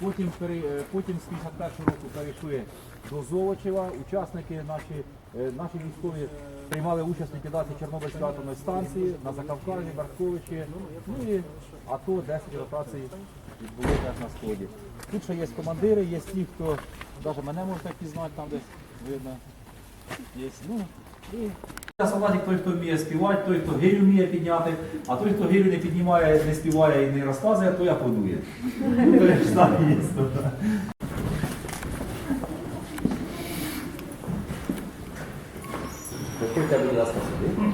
Потім, е, потім з 51 року перейшли до Золочева. Учасники наші, е, наші військові приймали участь в ліквідації Чорнобильської атомної станції на Закавказі, Барковичі. Ну і АТО 10 ротацій відбули теж на сході. Тут ще є командири, є ті, хто навіть мене можна пізнати там десь видно. Є, ну, і Солдатик той, хто вміє співати, той, хто гирю вміє підняти, а той, хто гирю не піднімає, не співає і не розказує, той аплодує. Ну. Приходьте, будь ласка, сюди.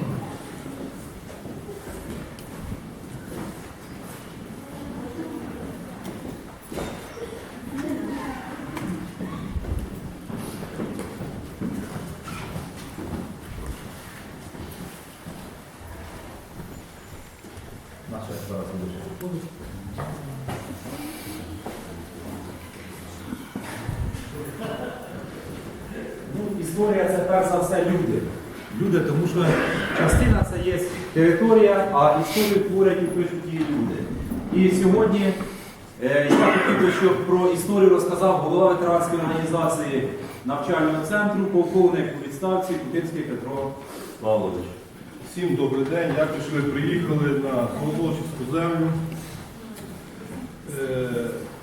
Наша зараз буде. Ну, історія це люди. Люди, тому що частина це є територія, а історію творять і пишуть її люди. І сьогодні е, я хотів би, щоб про історію розказав голова ветеранської організації навчального центру, полковник у відставці Кутинський Петро Павлович. Всім добрий день, дякую, що ви приїхали на Солодовчівську землю. Е,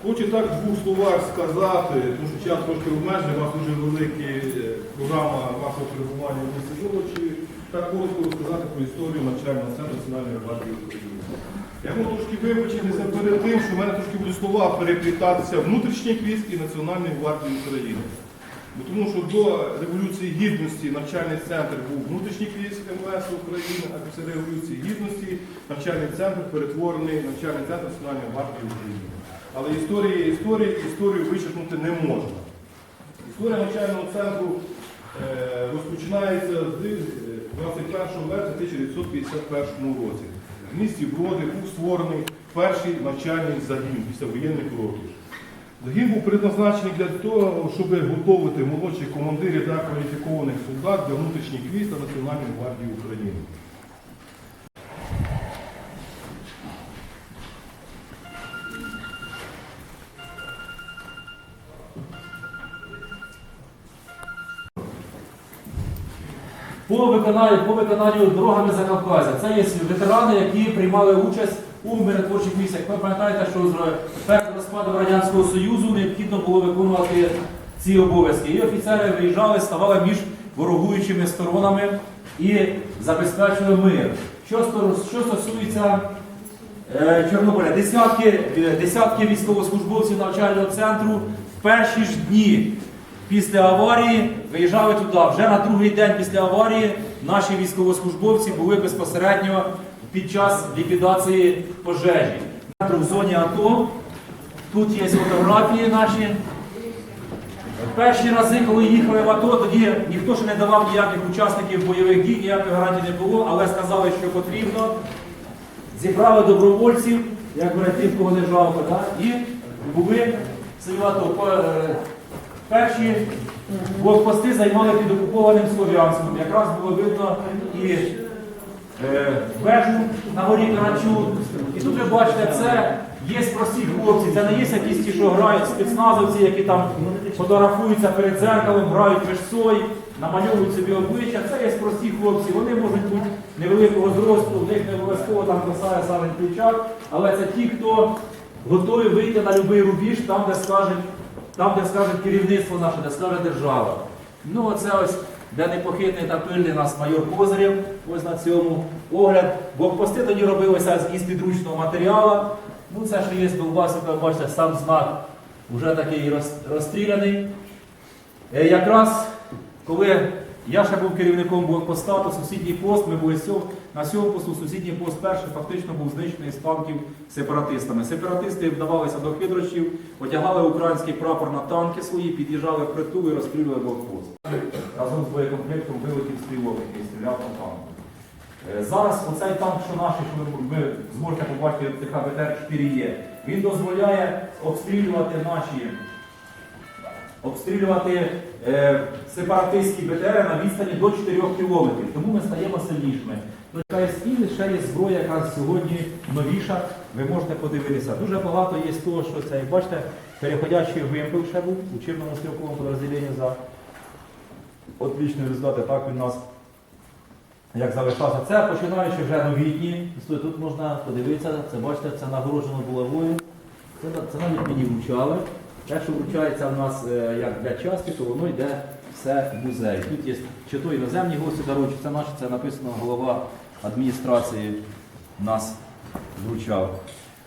Хочу так в двох словах сказати, тому що час трошки обмежений, у вас дуже велика програма вашого перебування в місті Золочі. Так коротко розказати про історію навчального центру Національної гвардії України. Я можу трошки вибачитися перед тим, що в мене трошки будуть слова переплітатися внутрішніх військ і Національної гвардії України. Бо Тому що до Революції Гідності навчальний центр був внутрішніх військ МВС України, а після Революції Гідності навчальний центр перетворений навчальний центр Національної гвардії України. Але історія є історія, історію вичерпнути не можна. Історія навчального центру е, розпочинається з е, 21 вересня 1951 році. В місті Броди був створений перший навчальний загін після воєнних років. Загін був предназначений для того, щоб готувати молодших командирів та кваліфікованих солдат для внутрішніх військ та Національної гвардії України. По виконанню, по виконанню дорогами Закавказя. Це є ветерани, які приймали участь у миротворчих місіях. Ви пам'ятаєте, що з перед розпадом Радянського Союзу необхідно було виконувати ці обов'язки. І офіцери виїжджали, ставали між ворогуючими сторонами і забезпечували мир. Що, що стосується е, Чорнобиля, десятки, десятки військовослужбовців навчального центру в перші ж дні після аварії виїжджали туди. Вже на другий день після аварії наші військовослужбовці були безпосередньо під час ліквідації пожежі. В зоні АТО тут є фотографії наші. Перші рази, коли їхали в АТО, тоді ніхто ще не давав ніяких учасників бойових дій, ніяких гарантій не було, але сказали, що потрібно. Зібрали добровольців, як тих, кого не жалко, так? і були селі АТО. Перші блокпости займали під окупованим Слов'янськом. Якраз було видно і е, вежу на горі Карачу. І тут ви бачите, це є прості хлопці, це не є якісь ті, що грають спецназовці, які там фотографуються перед дзеркалом, грають вишсой, намальовують собі обличчя. Це є прості хлопці. Вони можуть бути невеликого зросту, в них не обов'язково там красає саме плечак, але це ті, хто готові вийти на будь-який рубіж, там, де скажуть, там, де скаже керівництво наше, де скаже держава. Ну, оце ось, де непохитний та пильний нас майор Козирєв, ось на цьому огляд. Блокпости тоді робилися із підручного матеріалу. Ну, це що є Довбасівка, бачите, сам знак вже такий розстріляний. Е, Якраз коли я ще був керівником блокпоста, то сусідній пост, ми були сьом- на цьому посту, сусідній пост перший фактично був знищений з танків сепаратистами. Сепаратисти вдавалися до хитрощів, одягали український прапор на танки свої, під'їжджали в притул і розстрілювали блокпост. Разом з боєкомплектом вилетів стрілок, який стріляв на танку. Е, Зараз оцей танк, що наш, що ви зможете побачити ТК-БТР-4 є, він дозволяє обстрілювати наші обстрілювати е, сепаратистські БТР на відстані до 4 кілометрів. Тому ми стаємо сильнішими. Ну, яка є зброя, яка сьогодні новіша. Ви можете подивитися. Дуже багато є з того, що це, як бачите, переходящий вимпел ще був у учебному стрілковому підрозділенні за отличні результати. Так він нас як залишався. Це починаючи вже новітні. Тут можна подивитися, це бачите, це нагороджено булавою. Це, це навіть мені вручали. Те, що вручається в нас е, як для частки, то воно йде в музей. Тут є чи то іноземні гості дарують, це наші, це написано голова адміністрації нас вручав.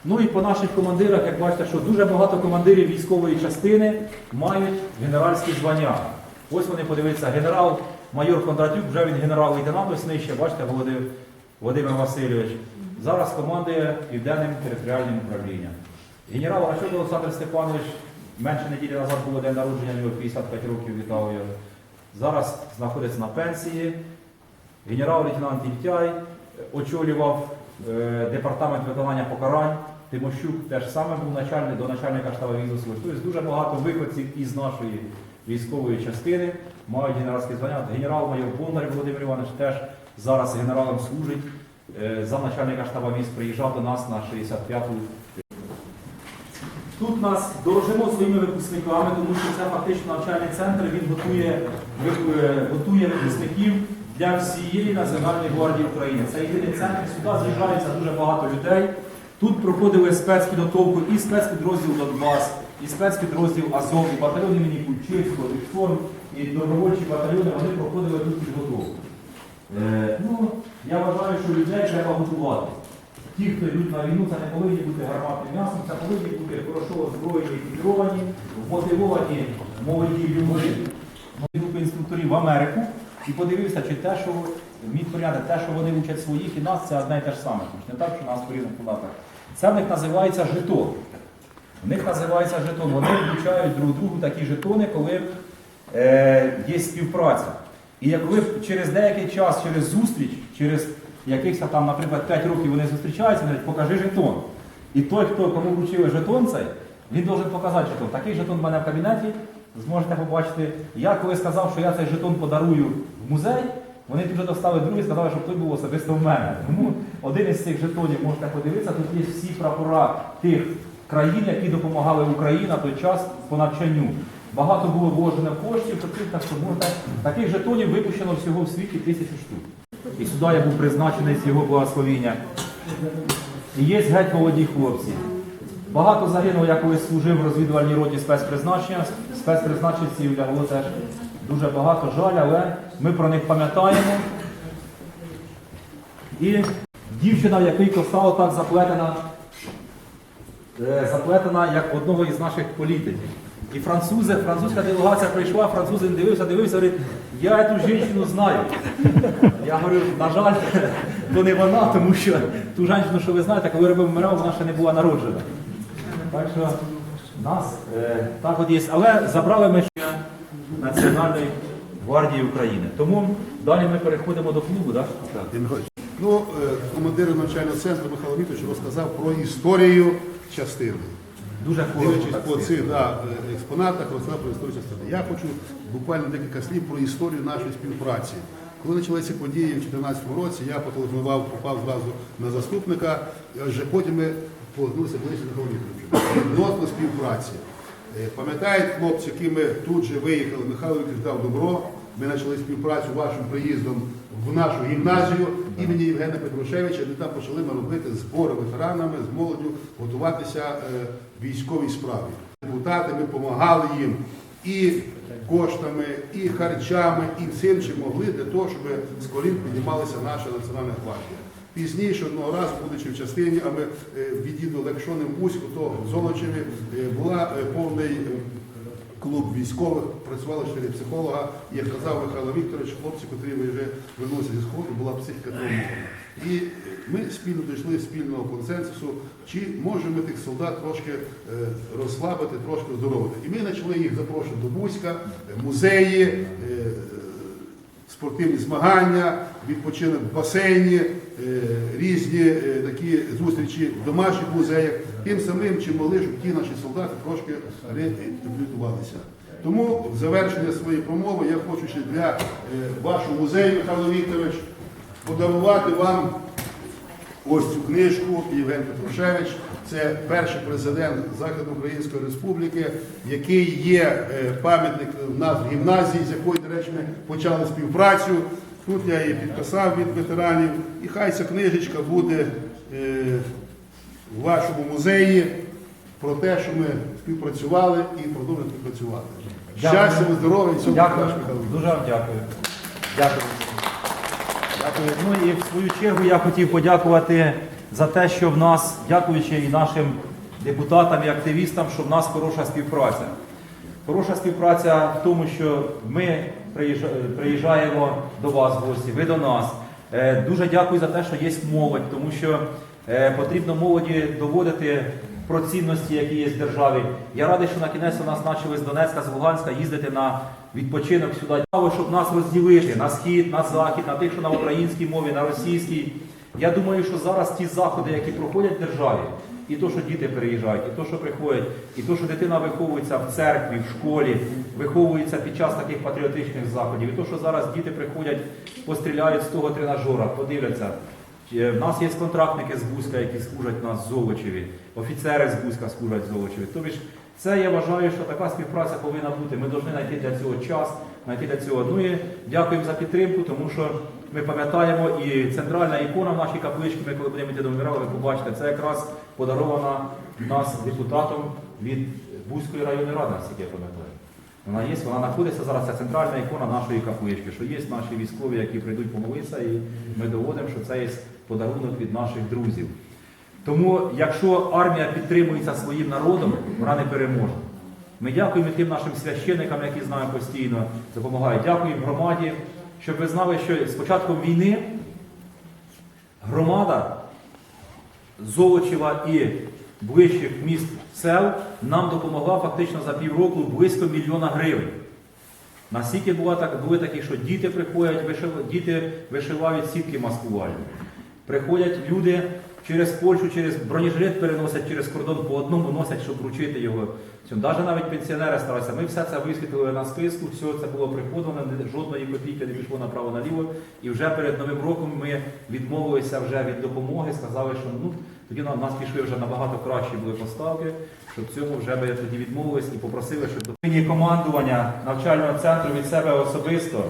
Ну і по наших командирах, як бачите, що дуже багато командирів військової частини мають генеральські звання. Ось вони подивіться, генерал-майор Кондратюк, вже він генерал-лейтенант, ось нижче, бачите, Володимир Васильович. Зараз командує Південним територіальним управлінням. Генерал Рачок Олександр Степанович, менше неділі назад було день народження, в нього 55 років вітав його. Зараз знаходиться на пенсії. Генерал-лейтенант Ільтяй е, очолював е, департамент виконання покарань. Тимощук теж саме був начальник до начальника штабу військової служби. Тобто дуже багато виходців із нашої військової частини мають генеральські звання. Генерал-майор Бондар Володимир Іванович теж зараз генералом служить. Е, Замначальника штабу військ приїжджав до нас на 65-ту Тут нас дорожимо своїми випускниками, тому що це фактично навчальний центр, він готує, е, готує випускників для всієї Національної гвардії України. Це єдиний центр, сюди з'їжджається дуже багато людей. Тут проходили спецпідготовку і спецпідрозділ Донбас, і спецпідрозділ Азов, і батальйон імені Кульчицького, і Шторм, і добровольчі батальйони, вони проходили тут підготовку. Е, ну, я вважаю, що людей треба готувати. Ті, хто йдуть на війну, це не повинні бути гарматним м'ясом, це повинні бути хорошо озброєні, підровані, мотивовані молоді люди. Групи інструкторів в Америку і подивився, чи те, що міг порядок, те, що вони учать своїх і нас, це одне і те ж саме. Не так, що нас порівняно кулаках. Це в них називається жетон. В них називається жетон. Вони включають друг другу такі жетони, коли е, є співпраця. І як ви через деякий час, через зустріч, через якихось там, наприклад, 5 років вони зустрічаються, говорять, покажи жетон. І той, хто кому вручили жетон цей, він должен показати жетон. Такий жетон в мене в кабінеті, зможете побачити. Я коли сказав, що я цей жетон подарую в музей, вони тут вже достали другий, сказали, щоб той був особисто в мене. Тому один із цих жетонів можете подивитися, тут є всі прапора тих країн, які допомагали Україні на той час по навчанню. Багато було вложено коштів, так що можна таких жетонів випущено всього в світі тисячу штук. І сюди я був призначений з його благословіння. І є геть молоді хлопці. Багато загинуло, я колись служив в розвідувальній роті спецпризначення. Спецпризначенців лягло теж дуже багато жаль, але ми про них пам'ятаємо. І дівчина, в якій коса отак заплетена, е, заплетена як одного із наших політиків. І французи, французька делегація прийшла, французи дивився, дивився, говорить, я цю жінку знаю. Я говорю, на жаль, то не вона, тому що ту жінку, що ви знаєте, коли робив вмирав, вона ще не була народжена. Так що нас е, так от є. Але забрали ми ще Національної гвардії України. Тому далі ми переходимо до клубу, так? Ну, е, командир навчального центру Михайло Вітович розказав про історію частини. Дуже коротко. Дивлячись по цих да, експонатах, розказав про історію частини. Я хочу буквально декілька слів про історію нашої співпраці. Коли почалися події в 2014 році, я потелефонував, попав зразу на заступника, вже потім ми повернулися ближче до Михайла Відносно співпраці. Е, Пам'ятають хлопці, які ми тут же виїхали, Михайло Вікторович дав добро. Ми почали співпрацю вашим приїздом в нашу гімназію імені Євгена Петрушевича, де там почали ми робити збори ветеранами з молоддю, готуватися е, військовій справі. Депутати ми допомагали їм і коштами, і харчами, і всім, чим могли для того, щоб з колін піднімалася наша національна гвардія. Пізніше одного разу, будучи в частині, а ми е, відділили Лекшоним Уську, то в Золочеві е, була е, повний клуб військових, працювали чотири психолога. І як казав Михайло Вікторович, хлопці, котрі вже вернулися зі сходу, була психіка. І ми спільно дійшли спільного консенсусу, чи можемо ми тих солдат трошки е, розслабити, трошки оздоровити. І ми почали їх запрошувати до Бузька, е, музеї. е, спортивні змагання, відпочинок в басейні, е, різні е, такі зустрічі в домашніх музеях, тим самим, чим могли, щоб ті наші солдати трошки реабілітувалися. Тому в завершення своєї промови я хочу ще для е, вашого музею, Михайло Вікторович, подарувати вам ось цю книжку Євген Петрушевич. Це перший президент Західноукраїнської Республіки, який є пам'ятник в нас в гімназії, з якою, до речі, ми почали співпрацю. Тут я її підписав від ветеранів. І хай ця книжечка буде е, в вашому музеї про те, що ми співпрацювали і продовжуємо співпрацювати. Щастя, здоров'я і всього Дякую. Дуже вам дякую. Дякую. Дякую. Ну і в свою чергу я хотів подякувати за те, що в нас, дякуючи і нашим депутатам і активістам, що в нас хороша співпраця. Хороша співпраця в тому, що ми приїжджаємо до вас гості, ви до нас. Е, Дуже дякую за те, що є молодь, тому що е, потрібно молоді доводити про цінності, які є в державі. Я радий, що на кінець у нас почали з Донецька, з Луганська їздити на відпочинок сюди. Щоб нас розділити на схід, на захід, на тих, що на українській мові, на російській. Я думаю, що зараз ті заходи, які проходять в державі, і то, що діти переїжджають, і то, що приходять, і то, що дитина виховується в церкві, в школі, виховується під час таких патріотичних заходів, і то, що зараз діти приходять, постріляють з того тренажера, подивляться. Е, В нас є контрактники з Бузька, які служать нас в Золочеві, офіцери з Бузька служать в Золочеві. Тобто це я вважаю, що така співпраця повинна бути. Ми повинні знайти для цього час, знайти для цього. Ну і дякуємо за підтримку, тому що ми пам'ятаємо і центральна ікона в нашій капличці, ми коли будемо йти до Мирала, ви побачите, це якраз подарована нас депутатом від Бузької районної ради, наскільки я пам'ятаю. Вона є, вона знаходиться зараз, це центральна ікона нашої каплички, що є наші військові, які прийдуть помолитися, і ми доводимо, що це є подарунок від наших друзів. Тому, якщо армія підтримується своїм народом, вона не переможе. Ми дякуємо тим нашим священникам, які з нами постійно допомагають. Дякуємо громаді, щоб ви знали, що з початком війни громада Золочева і ближчих міст сел нам допомогла фактично за півроку близько мільйона гривень. Настільки була так, були такі, що діти приходять, діти вишивають сітки маскувальні. Приходять люди через Польщу, через бронежилет переносять через кордон по одному носять, щоб вручити його. Навіть навіть пенсіонери старалися. Ми все це висвітлили на списку, все це було приходено, жодної копійки не пішло направо-наліво. І вже перед Новим роком ми відмовилися вже від допомоги, сказали, що ну, тоді на нас пішли вже набагато кращі були поставки, що цьому вже ми тоді відмовились і попросили, щоб до командування навчального центру від себе особисто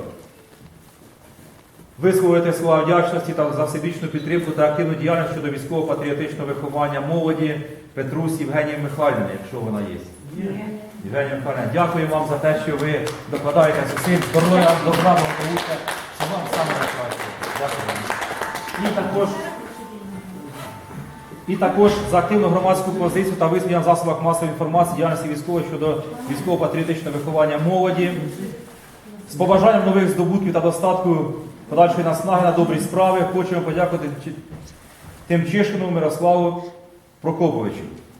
висловити слова вдячності та за всебічну підтримку та активну діяльність щодо військово-патріотичного виховання молоді Петрусь Євгенії Михайлівни, якщо вона є. Євгенія Михайлівна, дякую вам за те, що ви докладаєте зусиль здоров'я, добра. Це вам саме найкраще. Дякую вам. І також і також за активну громадську позицію та висвітлення в засобах масової інформації діяльності військової щодо військово-патріотичного виховання молоді. З побажанням нових здобутків та достатку подальшої наснаги на добрі справи хочемо подякувати Тимчишину Мирославу Прокоповичу.